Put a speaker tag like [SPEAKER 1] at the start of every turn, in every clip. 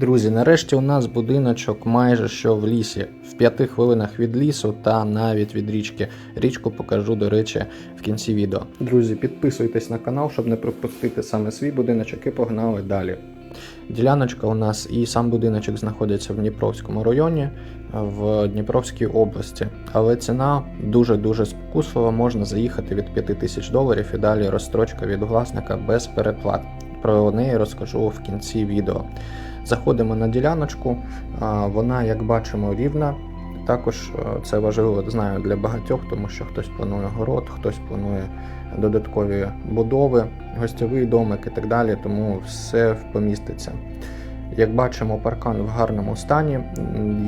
[SPEAKER 1] Друзі, нарешті у нас будиночок майже що в лісі, в п'яти хвилинах від лісу та навіть від річки. Річку покажу, до речі, в кінці відео. Друзі, підписуйтесь на канал, щоб не пропустити саме свій будиночок і погнали далі. Діляночка у нас і сам будиночок знаходиться в Дніпровському районі в Дніпровській області, але ціна дуже-дуже спокуслива. Можна заїхати від 5 тисяч доларів і далі розстрочка від власника без переплат. Про неї розкажу в кінці відео. Заходимо на діляночку, вона, як бачимо, рівна. Також це важливо знаю для багатьох, тому що хтось планує город, хтось планує додаткові будови, гостьовий домик і так далі, тому все поміститься. Як бачимо, паркан в гарному стані,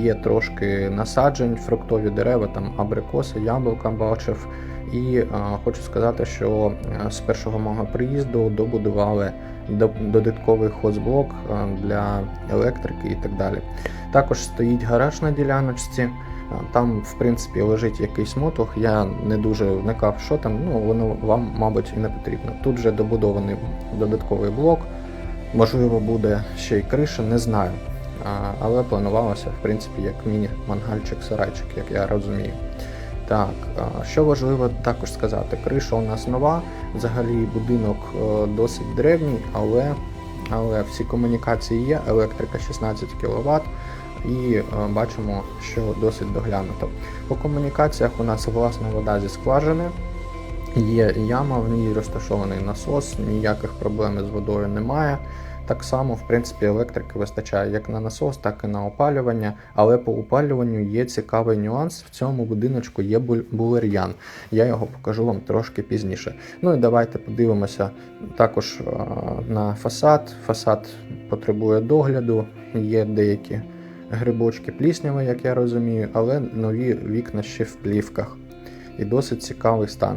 [SPEAKER 1] є трошки насаджень, фруктові дерева, там абрикоси, яблука бачив. І е, хочу сказати, що е, з першого мого приїзду добудували до- додатковий хозблок е, для електрики і так далі. Також стоїть гараж на діляночці. е, Там, в принципі, лежить якийсь мотох. Я не дуже вникав, що там. Ну воно вам, мабуть, і не потрібно. Тут вже добудований додатковий блок. Можливо, буде ще й криша, не знаю. Але планувалося, в принципі, як міні-мангальчик-сарайчик, як я розумію. Так, що важливо також сказати, криша у нас нова, взагалі будинок е, досить древній, але, але всі комунікації є, електрика 16 кВт, і е, бачимо, що досить доглянуто. По комунікаціях у нас власна вода зі скважини. Є яма, в ній розташований насос, ніяких проблем з водою немає. Так само, в принципі, електрики вистачає як на насос, так і на опалювання. Але по опалюванню є цікавий нюанс. В цьому будиночку є булер'ян. Я його покажу вам трошки пізніше. Ну і давайте подивимося також е, на фасад. Фасад потребує догляду, є деякі грибочки плісняви, як я розумію, але нові вікна ще в плівках. І досить цікавий стан.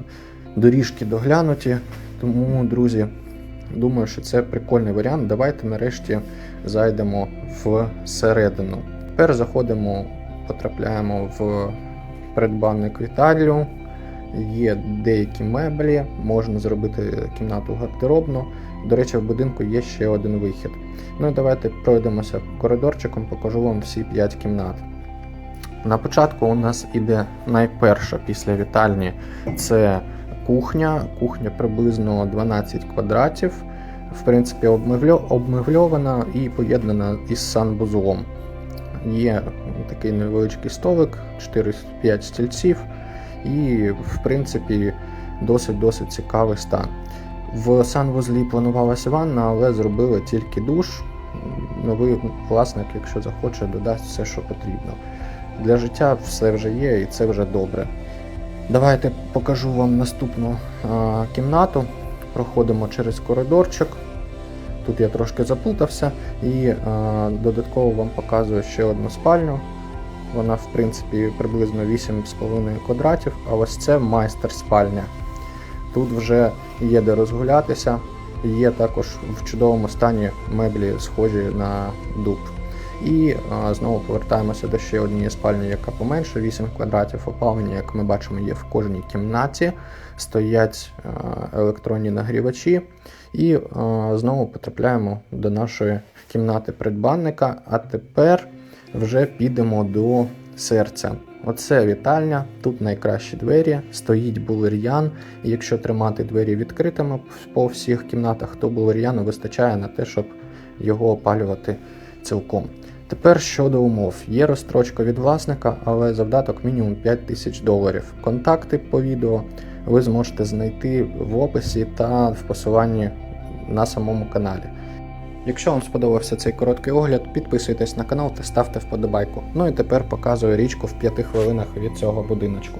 [SPEAKER 1] Доріжки доглянуті, тому, друзі, думаю, що це прикольний варіант. Давайте нарешті зайдемо в середину. Тепер заходимо, потрапляємо в придбанник Віталію. Є деякі меблі, можна зробити кімнату гардеробну. До речі, в будинку є ще один вихід. Ну і давайте пройдемося коридорчиком, покажу вам всі 5 кімнат. На початку у нас іде найперша після вітальні це кухня. Кухня приблизно 12 квадратів. В принципі, обмебльована і поєднана із санвузлом. Є такий невеличкий столик, 4-5 стільців, і, в принципі, досить-досить цікавий стан. В санвузлі планувалася ванна, але зробили тільки душ. Новий власник, якщо захоче, додасть все, що потрібно. Для життя все вже є і це вже добре. Давайте покажу вам наступну а, кімнату. Проходимо через коридорчик. Тут я трошки заплутався і а, додатково вам показую ще одну спальню. Вона, в принципі, приблизно 8,5 квадратів, а ось це майстер спальня. Тут вже є де розгулятися, є також в чудовому стані меблі, схожі на дуб. І знову повертаємося до ще однієї спальні, яка поменше, 8 квадратів опалення, як ми бачимо, є в кожній кімнаті. Стоять електронні нагрівачі. І знову потрапляємо до нашої кімнати придбанника. А тепер вже підемо до серця. Оце вітальня, тут найкращі двері, стоїть булер'ян. І якщо тримати двері відкритими по всіх кімнатах, то булер'яну вистачає на те, щоб його опалювати цілком. Тепер щодо умов. Є розстрочка від власника, але завдаток мінімум 5 тисяч доларів. Контакти по відео ви зможете знайти в описі та в посиланні на самому каналі. Якщо вам сподобався цей короткий огляд, підписуйтесь на канал та ставте вподобайку. Ну і тепер показую річку в 5 хвилинах від цього будиночку.